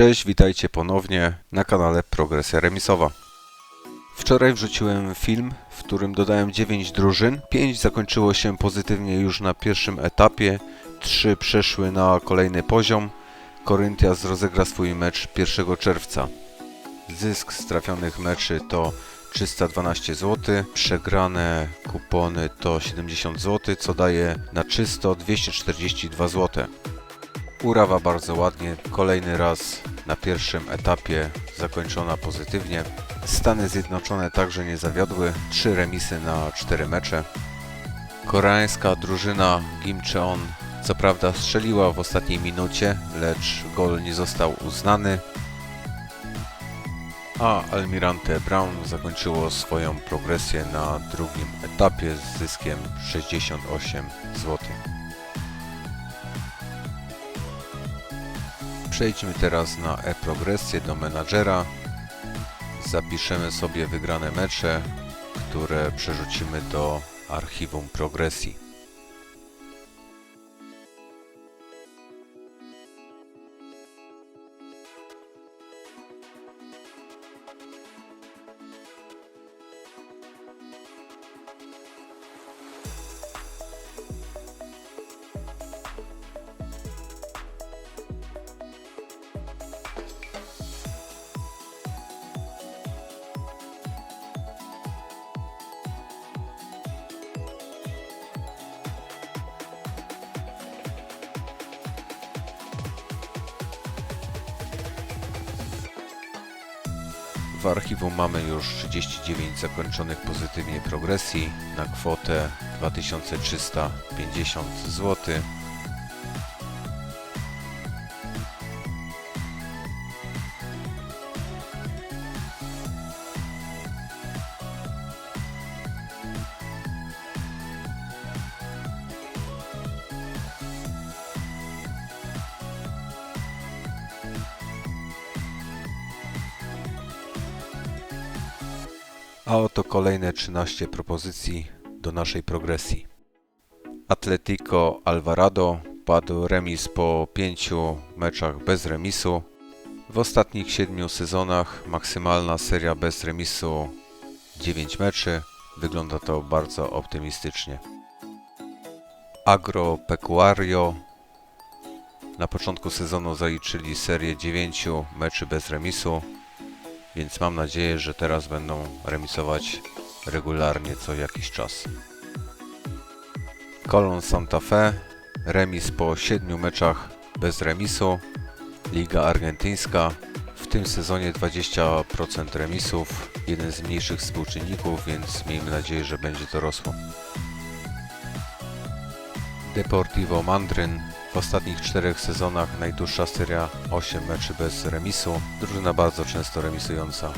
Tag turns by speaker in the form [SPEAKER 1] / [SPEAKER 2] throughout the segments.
[SPEAKER 1] Cześć, witajcie ponownie na kanale Progresja Remisowa. Wczoraj wrzuciłem film, w którym dodałem 9 drużyn. 5 zakończyło się pozytywnie już na pierwszym etapie, 3 przeszły na kolejny poziom. Corinthians rozegra swój mecz 1 czerwca. Zysk z trafionych meczy to 312 zł, przegrane kupony to 70 zł, co daje na czysto 242 zł. Urawa bardzo ładnie, kolejny raz na pierwszym etapie zakończona pozytywnie. Stany Zjednoczone także nie zawiodły, 3 remisy na 4 mecze. Koreańska drużyna Kim Cheon co prawda strzeliła w ostatniej minucie, lecz gol nie został uznany. A Almirante Brown zakończyło swoją progresję na drugim etapie z zyskiem 68 zł. Przejdźmy teraz na e-progresję do menadżera. Zapiszemy sobie wygrane mecze, które przerzucimy do archiwum progresji. W archiwum mamy już 39 zakończonych pozytywnie progresji na kwotę 2350 zł. A oto kolejne 13 propozycji do naszej progresji. Atletico Alvarado padł remis po 5 meczach bez remisu. W ostatnich 7 sezonach maksymalna seria bez remisu 9 meczy. Wygląda to bardzo optymistycznie. Agropecuario na początku sezonu zaliczyli serię 9 meczy bez remisu więc mam nadzieję, że teraz będą remisować regularnie co jakiś czas. Colon Santa Fe, remis po 7 meczach bez remisu, Liga Argentyńska, w tym sezonie 20% remisów, jeden z mniejszych współczynników, więc miejmy nadzieję, że będzie to rosło. Deportivo Mandryn, w ostatnich czterech sezonach najdłuższa seria 8 meczy bez remisu. Drużyna bardzo często remisująca.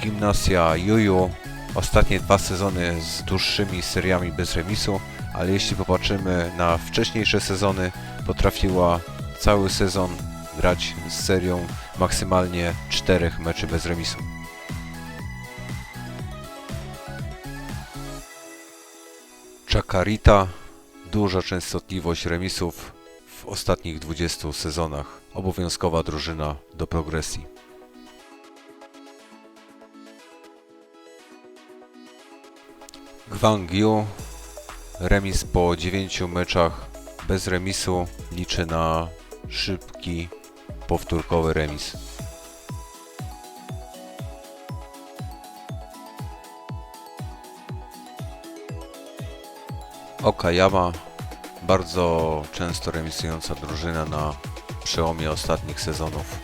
[SPEAKER 1] Gimnasia Juju. Ostatnie dwa sezony z dłuższymi seriami bez remisu, ale jeśli popatrzymy na wcześniejsze sezony, potrafiła cały sezon grać z serią maksymalnie 4 meczy bez remisu. Chacarita, duża częstotliwość remisów w ostatnich 20 sezonach. Obowiązkowa drużyna do progresji. Gwangju, remis po 9 meczach bez remisu, liczy na szybki, powtórkowy remis. Okayama, bardzo często remisująca drużyna na przełomie ostatnich sezonów.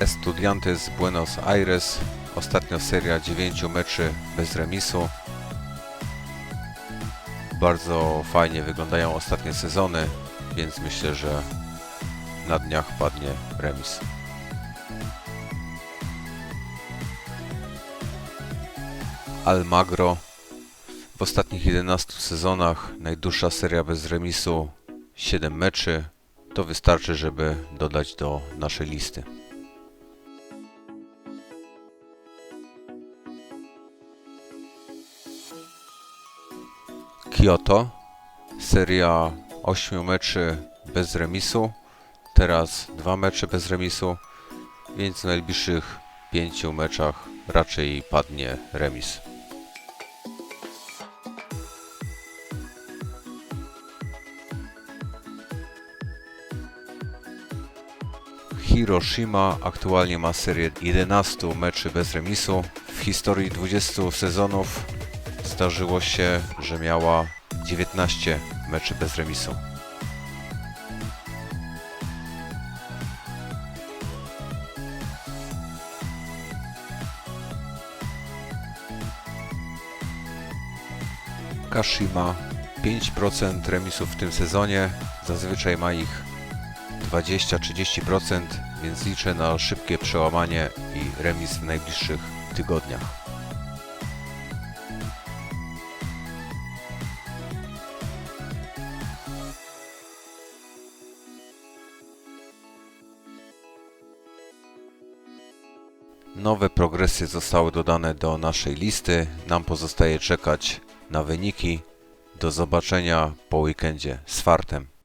[SPEAKER 1] Estudiantes Buenos Aires, ostatnia seria 9 meczy bez remisu, bardzo fajnie wyglądają ostatnie sezony, więc myślę, że na dniach padnie remis. Almagro w ostatnich 11 sezonach najdłuższa seria bez remisu 7 meczy, To wystarczy, żeby dodać do naszej listy. Kyoto. Seria 8 meczy bez remisu. Teraz dwa mecze bez remisu, więc w najbliższych pięciu meczach raczej padnie remis. Hiroshima aktualnie ma serię 11 meczy bez remisu. W historii 20 sezonów zdarzyło się, że miała 19 meczy bez remisu. Kashima 5% remisów w tym sezonie, zazwyczaj ma ich 20-30%, więc liczę na szybkie przełamanie i remis w najbliższych tygodniach. Nowe progresy zostały dodane do naszej listy. Nam pozostaje czekać na wyniki. Do zobaczenia po weekendzie z fartem.